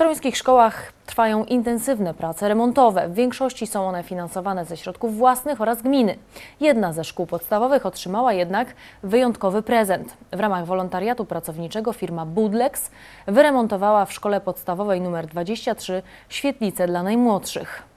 toruńskich szkołach trwają intensywne prace remontowe. W większości są one finansowane ze środków własnych oraz gminy. Jedna ze szkół podstawowych otrzymała jednak wyjątkowy prezent. W ramach wolontariatu pracowniczego firma Budlex wyremontowała w szkole podstawowej nr 23 świetlicę dla najmłodszych.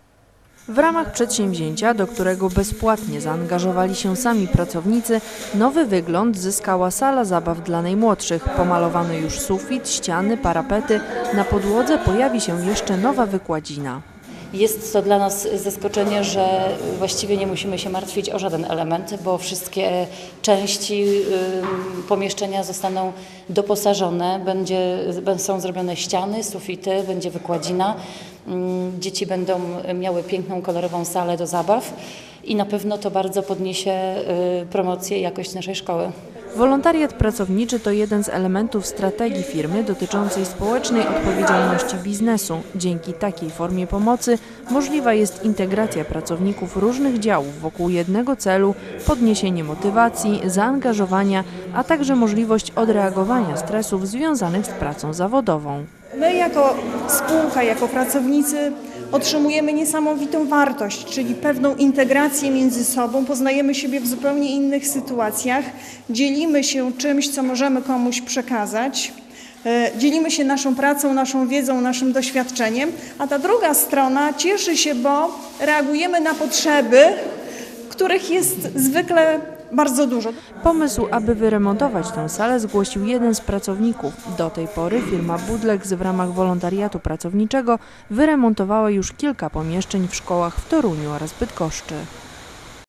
W ramach przedsięwzięcia, do którego bezpłatnie zaangażowali się sami pracownicy, nowy wygląd zyskała sala zabaw dla najmłodszych. Pomalowano już sufit, ściany, parapety. Na podłodze pojawi się jeszcze nowa wykładzina. Jest to dla nas zaskoczenie, że właściwie nie musimy się martwić o żaden element, bo wszystkie części ym, pomieszczenia zostaną doposażone. Będzie, są zrobione ściany, sufity, będzie wykładzina. Ym, Dzieci będą miały piękną, kolorową salę do zabaw i na pewno to bardzo podniesie y, promocję i jakość naszej szkoły. Wolontariat pracowniczy to jeden z elementów strategii firmy dotyczącej społecznej odpowiedzialności biznesu. Dzięki takiej formie pomocy możliwa jest integracja pracowników różnych działów wokół jednego celu, podniesienie motywacji, zaangażowania, a także możliwość odreagowania stresów związanych z pracą zawodową. My jako spółka, jako pracownicy otrzymujemy niesamowitą wartość, czyli pewną integrację między sobą, poznajemy siebie w zupełnie innych sytuacjach, dzielimy się czymś, co możemy komuś przekazać. e, Dzielimy się naszą pracą, naszą wiedzą, naszym doświadczeniem, a ta druga strona cieszy się, bo reagujemy na potrzeby, których jest zwykle bardzo dużo. Pomysł, aby wyremontować tę salę zgłosił jeden z pracowników. Do tej pory firma Budlex w ramach wolontariatu pracowniczego wyremontowała już kilka pomieszczeń w szkołach w Toruniu oraz Bydgoszczy.